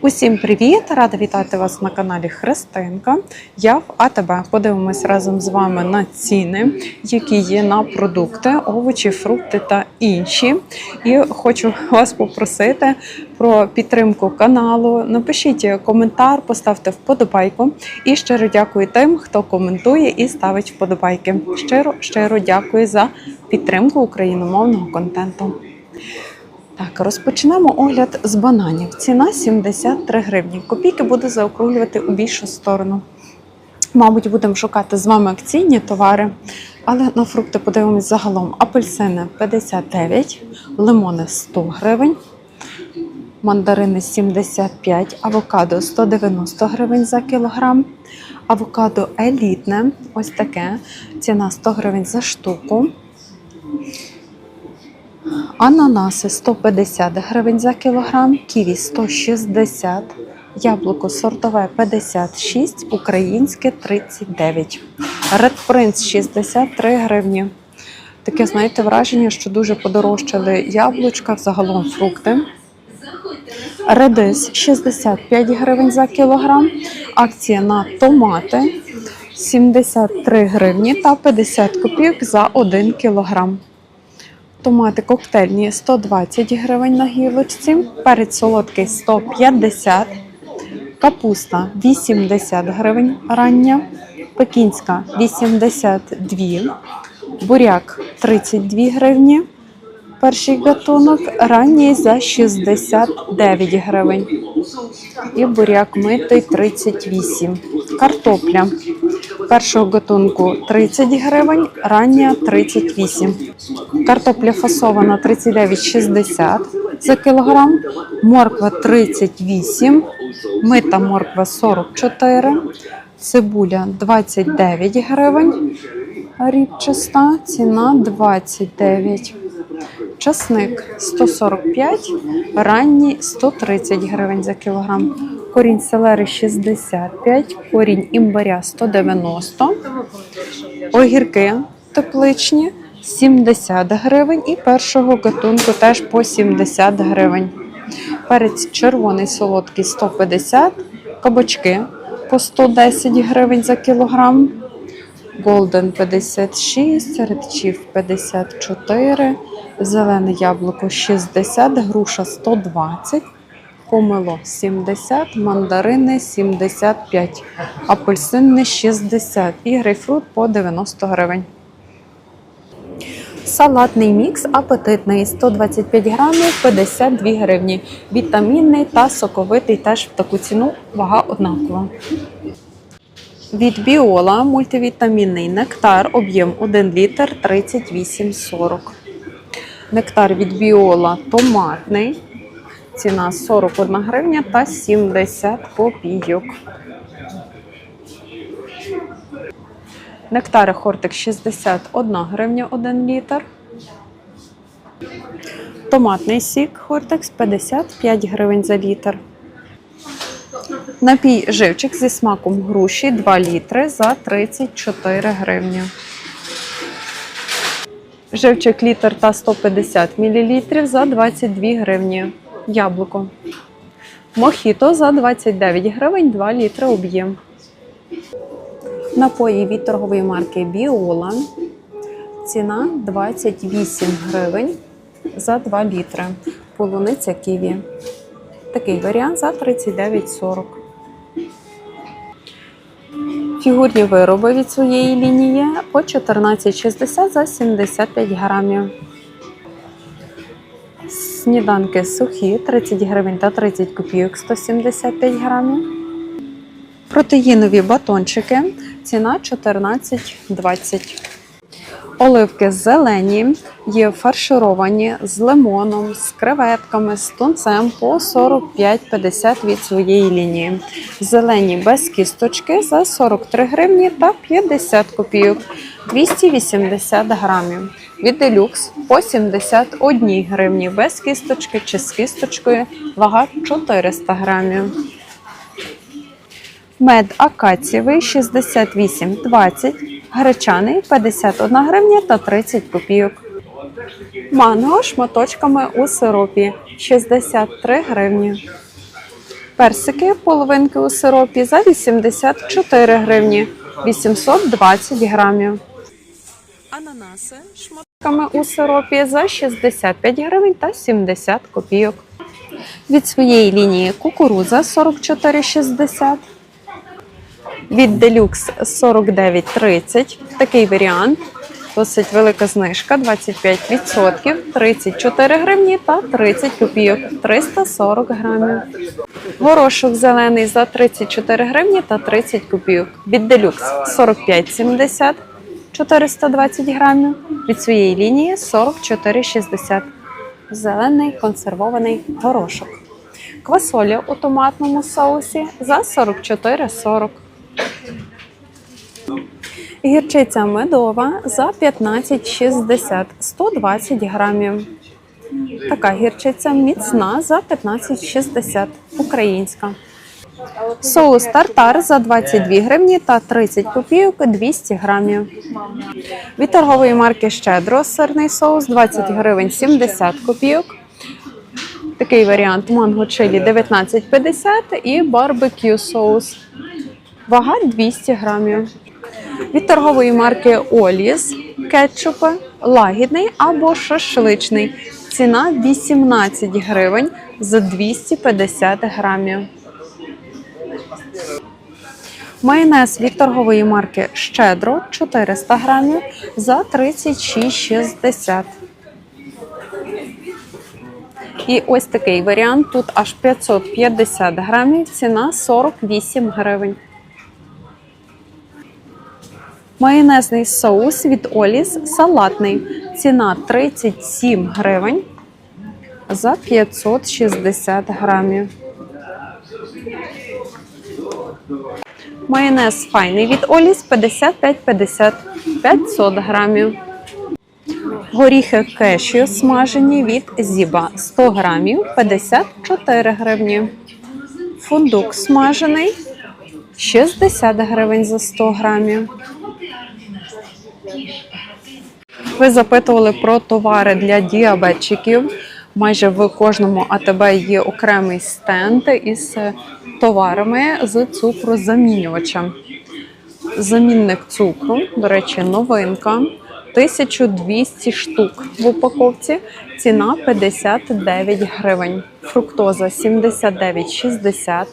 Усім привіт! Рада вітати вас на каналі Христинка. Я в АТБ. Подивимось разом з вами на ціни, які є на продукти, овочі, фрукти та інші. І хочу вас попросити про підтримку каналу. Напишіть коментар, поставте вподобайку. І щиро дякую тим, хто коментує і ставить вподобайки. Щиро, щиро дякую за підтримку україномовного контенту. Так, розпочнемо огляд з бананів. Ціна 73 гривні. Копійки буду заокруглювати у більшу сторону. Мабуть, будемо шукати з вами акційні товари, але на фрукти подивимось загалом. Апельсини 59, лимони 100 гривень, мандарини 75, авокадо 190 гривень за кілограм. Авокадо елітне, ось таке. Ціна 100 гривень за штуку. Ананаси 150 гривень за кілограм, ківі 160, яблуко сортове 56, українське 39. Red Prince 63 гривні. Таке, знаєте, враження, що дуже подорожчали яблучка, взагалом фрукти. Редис 65 гривень за кілограм. Акція на томати 73 гривні та 50 копійок за 1 кілограм. Томати коктейльні 120 гривень на гілочці, перець солодкий 150, капуста 80 гривень рання, пекінська 82, буряк 32 гривні, перший гатунок, ранній за 69 гривень. І буряк митий 38. Картопля першого гатунку 30 гривень, рання 38. Картопля фасована 39,60 за кілограм, морква 38, мита морква 44, цибуля 29 гривень, рібчаста, ціна 29. Часник 145, ранній 130 гривень за кілограм. Корінь селери 65, корінь імбаря 190, огірки тепличні 70 гривень і першого гатунку теж по 70 гривень. Перець червоний солодкий 150, кабачки по 110 гривень за кілограм. Голден 56, редчів 54, зелене яблуко 60, груша 120, помило 70, мандарини 75, апельсини 60 і грейпфрут по 90 гривень. Салатний мікс апетитний 125 грамів 52 гривні. Вітамінний та соковитий теж в таку ціну вага однакова. Від Біола мультивітамінний нектар, об'єм 1 літр 38,40. Нектар від Біола томатний. Ціна 41 гривня та 70 копійок. Нектари Хортик 61 гривня 1 літр. Томатний сік Хортекс 55 гривень за літр. Напій живчик зі смаком груші 2 літри за 34 гривні. Живчик літр та 150 мл за 22 гривні. Яблуко. Мохіто за 29 гривень 2 літри об'єм. Напої від торгової марки Біола. Ціна 28 гривень за 2 літри. Полуниця ківі. Такий варіант за 39,40. Фігурні вироби від своєї лінії по 14,60 за 75 грамів. Сніданки сухі 30 гривень та 30 копійок 175 грамів. Протеїнові батончики. Ціна 14,20. Оливки зелені, є фаршировані з лимоном, з креветками, з тунцем по 45,50 від своєї лінії. Зелені без кісточки за 43 гривні та 50 копійок 280 грамів. Від делюкс по 71 гривні без кісточки чи з кісточкою вага 400 грамів. Мед акацієвий 68,20, гречаний 51 гривня та 30 копійок. Манго шматочками у сиропі 63 гривні. Персики половинки у сиропі за 84 гривні 820 грамів. Ананаси шматками у сиропі за 65 гривень та 70 копійок. Від своєї лінії кукуруза 44,60. Від Deluxe 49,30. Такий варіант. Досить велика знижка 25%, 34 гривні та 30 копійок, 340 грамів. Горошок зелений за 34 гривні та 30 копійок. Від Deluxe 45,70, 420 грамів. Від своєї лінії 44,60. Зелений консервований горошок. Квасоля у томатному соусі за 44,40. Гірчиця медова за 15,60 120 грамів. Така гірчиця міцна за 15,60 українська. Соус тартар за 22 гривні та 30 копійок 200 грамів. Від торгової марки Щедро сирний соус 20 гривень 70 копійок. Такий варіант манго чилі 19,50 і барбекю соус. Вага 200 грамів. Від торгової марки Оліс кетчупи лагідний або шашличний. Ціна 18 гривень за 250 грамів. Майонез від торгової марки Щедро 400 грамів за 36,60. І ось такий варіант. Тут аж 550 грамів, ціна 48 гривень. Майонезний соус від Оліс салатний. Ціна 37 гривень за 560 грамів. Майонез файний від Оліс 55-50 500 грамів. Горіхи кешю смажені від Зіба 100 грамів 54 гривні. Фундук смажений 60 гривень за 100 грамів. Ви запитували про товари для діабетчиків. Майже в кожному АТБ є окремий стенд із товарами з цукрозамінювачем. Замінник цукру, до речі, новинка. 1200 штук в упаковці. Ціна 59 гривень. Фруктоза 79,60.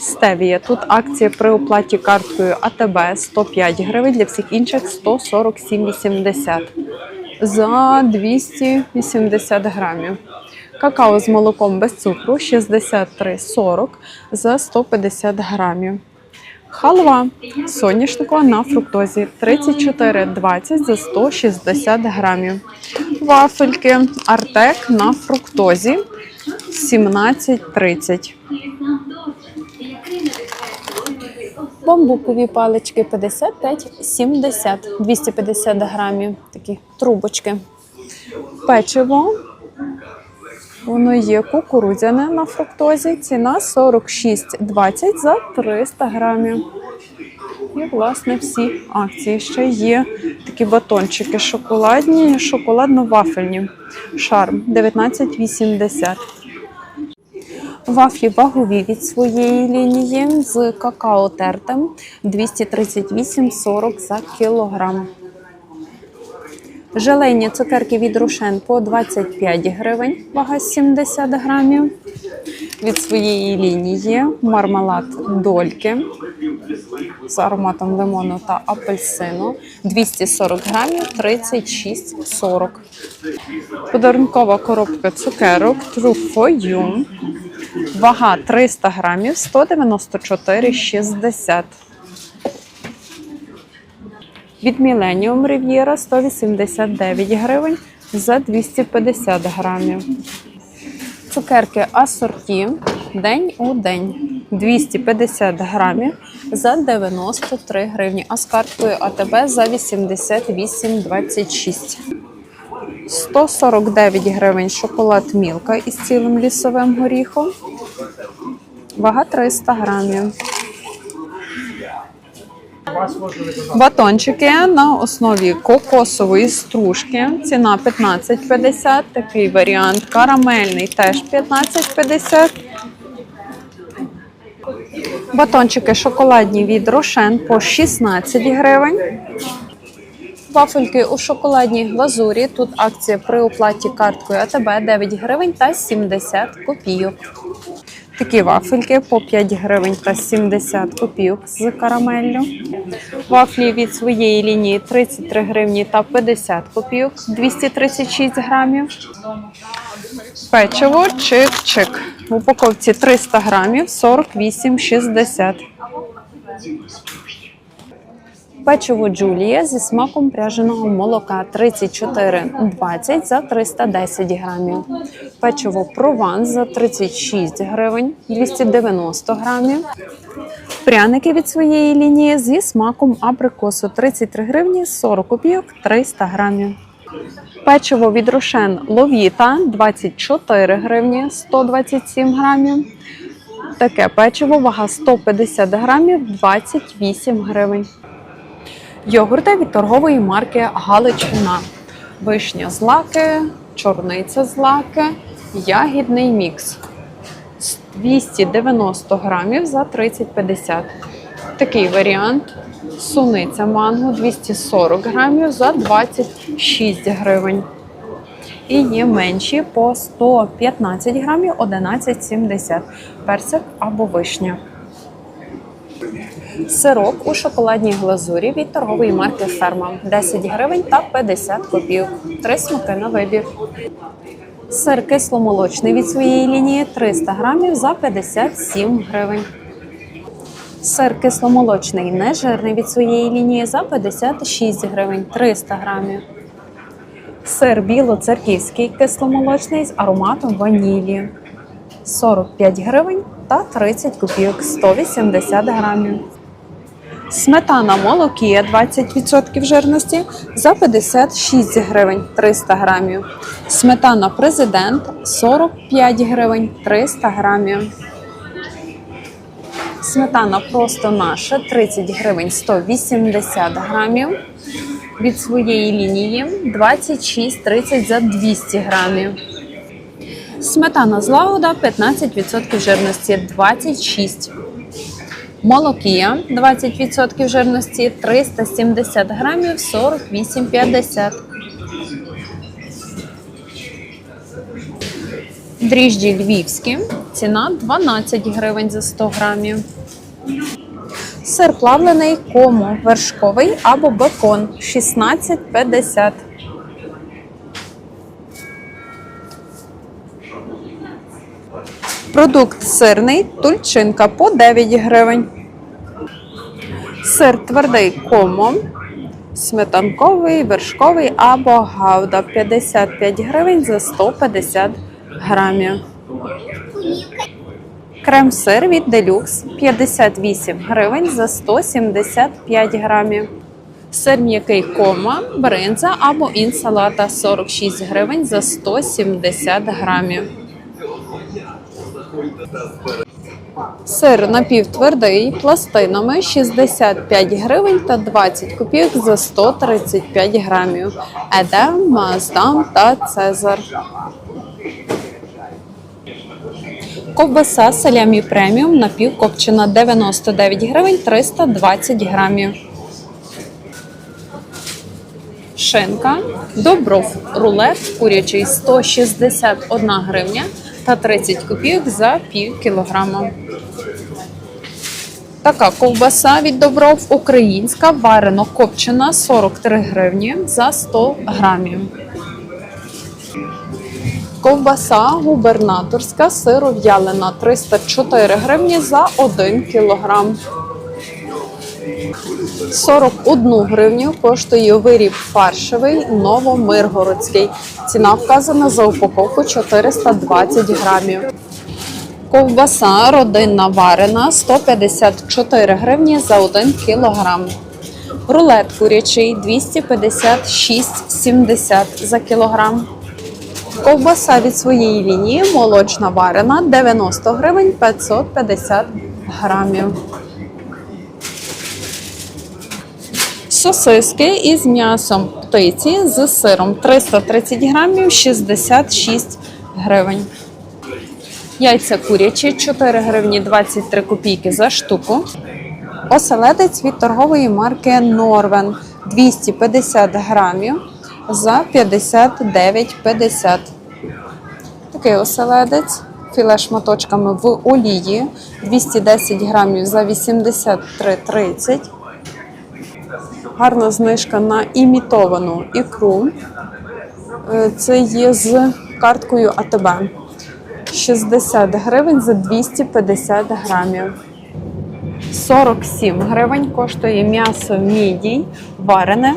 Стевія. Тут акція при оплаті карткою АТБ 105 гривень, для всіх інших 147,80 за 280 грамів. Какао з молоком без цукру 63,40 за 150 грамів. Халва соняшникова на фруктозі 34,20 за 160 грамів. Вафельки Артек на фруктозі 17,30. Бамбукові палички 55,70, 250 грамів. Такі трубочки. Печиво. Воно є кукурудзяне на фруктозі. Ціна 46,20 за 300 грамів. І, власне, всі акції. Ще є такі батончики шоколадні, шоколадно-вафельні. Шарм 19,80. Вафлі вагові від своєї лінії з какао тертим 238,40 за кілограм. Желейні цукерки від Рошен по 25 гривень, вага 70 грамів. Від своєї лінії мармелад дольки з ароматом лимону та апельсину 240 грамів 36,40. Подарункова коробка цукерок True for You. Вага 300 грамів 194,60. Від Millennium Riviera 189 гривень за 250 грамів. Цукерки асорті день у день 250 грамів за 93 гривні, а з карткою АТБ за 88,26. 149 гривень шоколад Мілка із цілим лісовим горіхом. Вага 300 грамів. Батончики на основі кокосової стружки. Ціна 15,50. Такий варіант. Карамельний теж 15,50. Батончики шоколадні від Рошен по 16 гривень. Вафельки у шоколадній глазурі. Тут акція при оплаті карткою АТБ 9 гривень та 70 копійок. Такі вафельки по 5 гривень та 70 копійок з карамеллю. Вафлі від своєї лінії 33 гривні та 50 копійок, 236 грамів. Печиво чик-чик. В упаковці 300 грамів 48,60. Печиво Джулія зі смаком пряженого молока 34,20 за 310 грамів. Печиво Прованс за 36 гривень 290 грамів. Пряники від своєї лінії зі смаком абрикосу 33 гривні 40 копійок 300 грамів. Печиво від Рошен Ловіта 24 гривні 127 грамів. Таке печиво вага 150 грамів 28 гривень. Йогурти від торгової марки Галичина. Вишня з лаки, чорниця з ягідний мікс. 290 грамів за 30,50. Такий варіант. Суниця манго 240 грамів за 26 гривень. І є менші по 115 грамів 11,70. Персик або вишня. Сирок у шоколадній глазурі від торгової марки Ферма 10 гривень та 50 копійок. Три смаки на вибір. Сир кисломолочний від своєї лінії 300 грамів за 57 гривень. Сир кисломолочний нежирний від своєї лінії за 56 гривень 300 грамів. Сир білоцерківський кисломолочний з ароматом ванілі 45 гривень та 30 копійок 180 грамів. Сметана молокія 20% жирності за 56 гривень 300 грамів. Сметана президент 45 гривень 300 грамів. Сметана просто наша 30 гривень 180 грамів. Від своєї лінії 26,30 за 200 грамів. Сметана з лагода 15% жирності 26. Молокія 20% жирності 370 грамів 48,50. Дріжджі львівські. Ціна 12 гривень за 100 грамів. Сир плавлений кому вершковий або бекон 16,50. Продукт сирний тульчинка по 9 гривень. Сир твердий комо, сметанковий, вершковий або гауда 55 гривень за 150 грамів. Крем-сир від делюкс 58 гривень за 175 грамів. Сир м'який кома, бринза або інсалата 46 гривень за 170 грамів. Сир напівтвердий пластинами 65 гривень та 20 копійок за 135 грамів. Едем, Маздам та Цезар. Ковбаса салямі преміум напівкопчена 99 гривень 320 грамів. Шинка, добров, рулет курячий 161 гривня та 30 копійок за пів кілограма. Така ковбаса від добров українська варено копчена 43 гривні за 100 грамів. Ковбаса губернаторська сиров'ялина 304 гривні за 1 кілограм. 41 гривню коштує виріб фаршевий новомиргородський. Ціна вказана за упаковку 420 грамів. Ковбаса родинна варена 154 гривні за 1 кілограм. Рулет курячий 256,70 за кілограм. Ковбаса від своєї лінії молочна варена 90 гривень 550 грамів. Сосиски із м'ясом птиці з сиром 330 грамів 66 гривень. Яйця курячі 4 гривні 23 копійки за штуку. Оселедець від торгової марки Норвен 250 грамів за 59,50. Такий оселедець. Філе шматочками в олії 210 грамів за 83,30. Гарна знижка на імітовану ікру. Е, Це є з карткою АТБ. 60 гривень за 250 грамів. 47 гривень коштує м'ясо мідій варене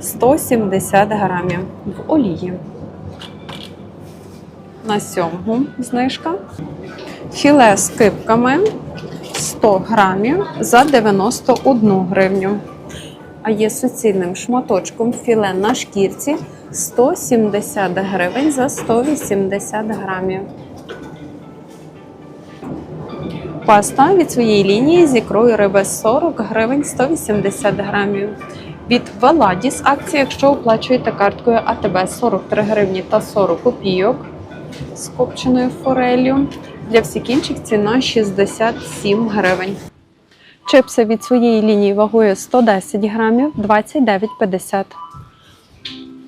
170 грамів в олії. На сьомгу знижка. Філе з кипками 100 грамів за 91 гривню. А є суцільним шматочком філе на шкірці 170 гривень за 180 грамів. Паста від своєї лінії з ікрою риби 40 гривень 180 грамів. Від Веладіс акція, якщо оплачуєте карткою АТБ 43 гривні та 40 копійок з копченою форелью. Для всіх інших ціна 67 гривень. Чипси від своєї лінії вагою 110 грамів 29,50.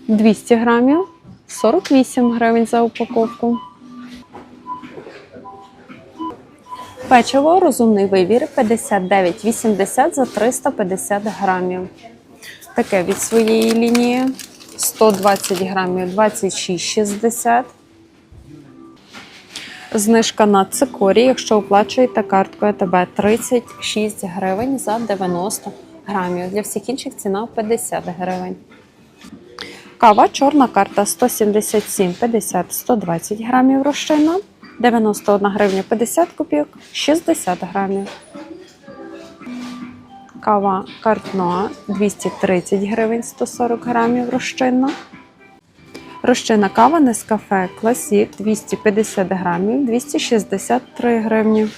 200 грамів 48 гривень за упаковку. Печиво розумний вибір 59,80 за 350 грамів. Таке від своєї лінії 120 грамів 26,60. Знижка на цикорі, якщо оплачуєте карткою ТБ 36 гривень за 90 грамів. Для всіх інших ціна 50 гривень. Кава чорна карта 177,50 120 грамів розчинна. 91 гривня 50 копійок, 60 грамів. Кава картноа 230 гривень 140 грамів розчинна. Розчинна кава Нескафе Класік 250 грамів 263 гривні.